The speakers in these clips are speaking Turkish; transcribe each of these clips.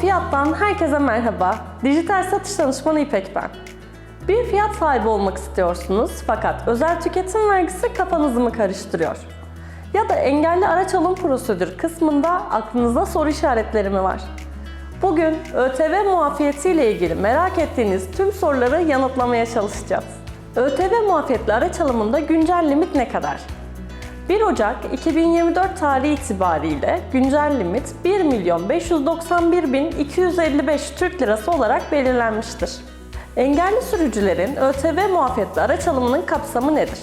Fiyat'tan herkese merhaba. Dijital satış danışmanı İpek ben. Bir fiyat sahibi olmak istiyorsunuz fakat özel tüketim vergisi kafanızı mı karıştırıyor? Ya da engelli araç alım prosedürü kısmında aklınızda soru işaretleri mi var? Bugün ÖTV muafiyeti ile ilgili merak ettiğiniz tüm soruları yanıtlamaya çalışacağız. ÖTV muafiyetli araç alımında güncel limit ne kadar? 1 Ocak 2024 tarihi itibariyle güncel limit 1 milyon 591 bin 255 Türk Lirası olarak belirlenmiştir. Engelli sürücülerin ÖTV muafiyetli araç alımının kapsamı nedir?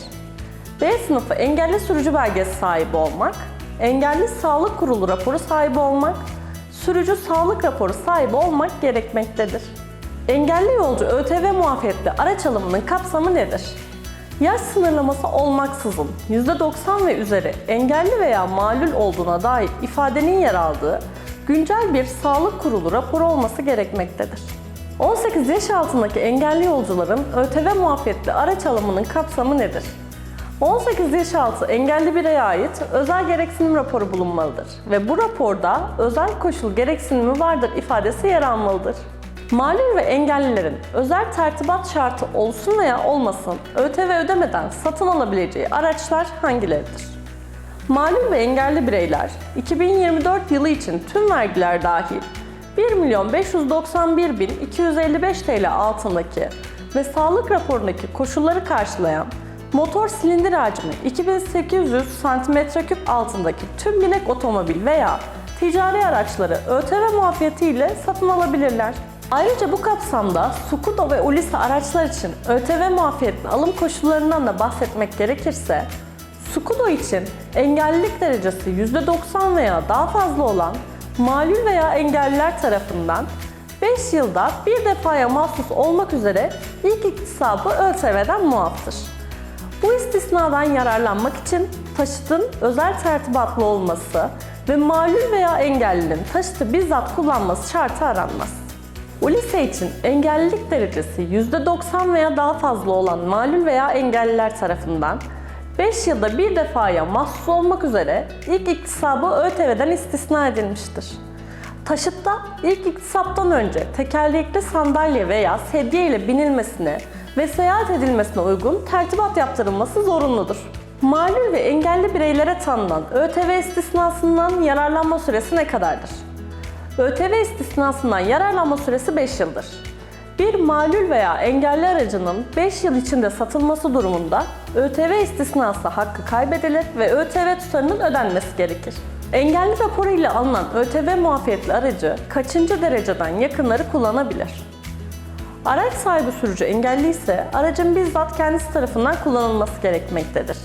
B sınıfı engelli sürücü belgesi sahibi olmak, engelli sağlık kurulu raporu sahibi olmak, sürücü sağlık raporu sahibi olmak gerekmektedir. Engelli yolcu ÖTV muafiyetli araç alımının kapsamı nedir? Yaş sınırlaması olmaksızın %90 ve üzeri engelli veya malul olduğuna dair ifadenin yer aldığı güncel bir sağlık kurulu raporu olması gerekmektedir. 18 yaş altındaki engelli yolcuların ÖTV muafiyetli araç alımının kapsamı nedir? 18 yaş altı engelli bireye ait özel gereksinim raporu bulunmalıdır ve bu raporda özel koşul gereksinimi vardır ifadesi yer almalıdır. Malum ve engellilerin özel tertibat şartı olsun veya olmasın ÖTV ödemeden satın alabileceği araçlar hangileridir? Malum ve engelli bireyler 2024 yılı için tüm vergiler dahil 1 milyon 591 bin 255 TL altındaki ve sağlık raporundaki koşulları karşılayan motor silindir hacmi 2800 cm3 altındaki tüm binek otomobil veya ticari araçları ÖTV muafiyeti ile satın alabilirler. Ayrıca bu kapsamda Skuda ve Ulisa araçlar için ÖTV muafiyetli alım koşullarından da bahsetmek gerekirse, Skuda için engellilik derecesi %90 veya daha fazla olan malul veya engelliler tarafından 5 yılda bir defaya mahsus olmak üzere ilk iktisabı ÖTV'den muaftır. Bu istisnadan yararlanmak için taşıtın özel tertibatlı olması ve malul veya engellinin taşıtı bizzat kullanması şartı aranmaz. Ulise için engellilik derecesi %90 veya daha fazla olan malul veya engelliler tarafından 5 yılda bir defaya mahsus olmak üzere ilk iktisabı ÖTV'den istisna edilmiştir. Taşıtta ilk iktisaptan önce tekerlekli sandalye veya sedye ile binilmesine ve seyahat edilmesine uygun tertibat yaptırılması zorunludur. Malul ve engelli bireylere tanınan ÖTV istisnasından yararlanma süresi ne kadardır? ÖTV istisnasından yararlanma süresi 5 yıldır. Bir malul veya engelli aracının 5 yıl içinde satılması durumunda ÖTV istisnası hakkı kaybedilir ve ÖTV tutarının ödenmesi gerekir. Engelli raporu ile alınan ÖTV muafiyetli aracı kaçıncı dereceden yakınları kullanabilir? Araç sahibi sürücü engelli ise aracın bizzat kendisi tarafından kullanılması gerekmektedir.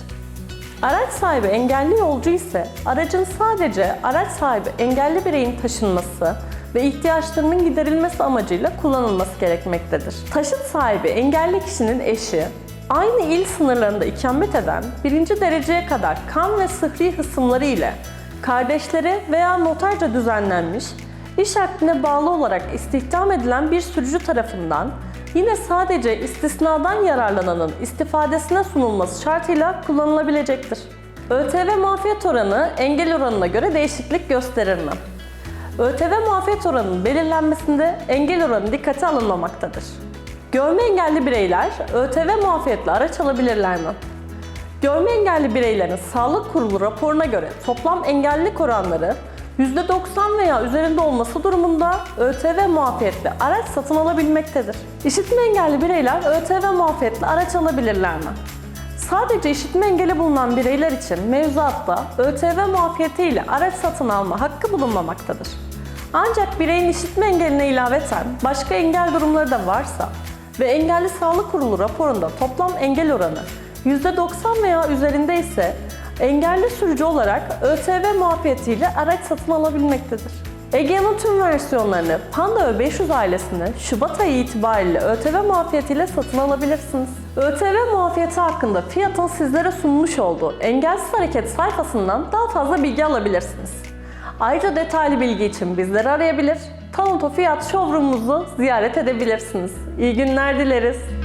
Araç sahibi engelli yolcu ise aracın sadece araç sahibi engelli bireyin taşınması ve ihtiyaçlarının giderilmesi amacıyla kullanılması gerekmektedir. Taşıt sahibi engelli kişinin eşi, aynı il sınırlarında ikamet eden birinci dereceye kadar kan ve sıhhi hısımları ile kardeşleri veya noterce düzenlenmiş iş akdine bağlı olarak istihdam edilen bir sürücü tarafından yine sadece istisnadan yararlananın istifadesine sunulması şartıyla kullanılabilecektir. ÖTV muafiyet oranı engel oranına göre değişiklik gösterir mi? ÖTV muafiyet oranının belirlenmesinde engel oranı dikkate alınmamaktadır. Görme engelli bireyler ÖTV muafiyetli araç alabilirler mi? Görme engelli bireylerin sağlık kurulu raporuna göre toplam engellilik oranları %90 veya üzerinde olması durumunda ÖTV muafiyetli araç satın alabilmektedir. İşitme engelli bireyler ÖTV muafiyetli araç alabilirler mi? Sadece işitme engeli bulunan bireyler için mevzuatta ÖTV muafiyeti ile araç satın alma hakkı bulunmamaktadır. Ancak bireyin işitme engeline ilaveten başka engel durumları da varsa ve engelli sağlık kurulu raporunda toplam engel oranı %90 veya üzerinde ise engelli sürücü olarak ÖTV muafiyetiyle araç satın alabilmektedir. Egea'nın tüm versiyonlarını Panda ve 500 ailesini Şubat ayı itibariyle ÖTV muafiyetiyle satın alabilirsiniz. ÖTV muafiyeti hakkında Fiat'ın sizlere sunmuş olduğu Engelsiz Hareket sayfasından daha fazla bilgi alabilirsiniz. Ayrıca detaylı bilgi için bizleri arayabilir, Talanto Fiyat showroom'umuzu ziyaret edebilirsiniz. İyi günler dileriz.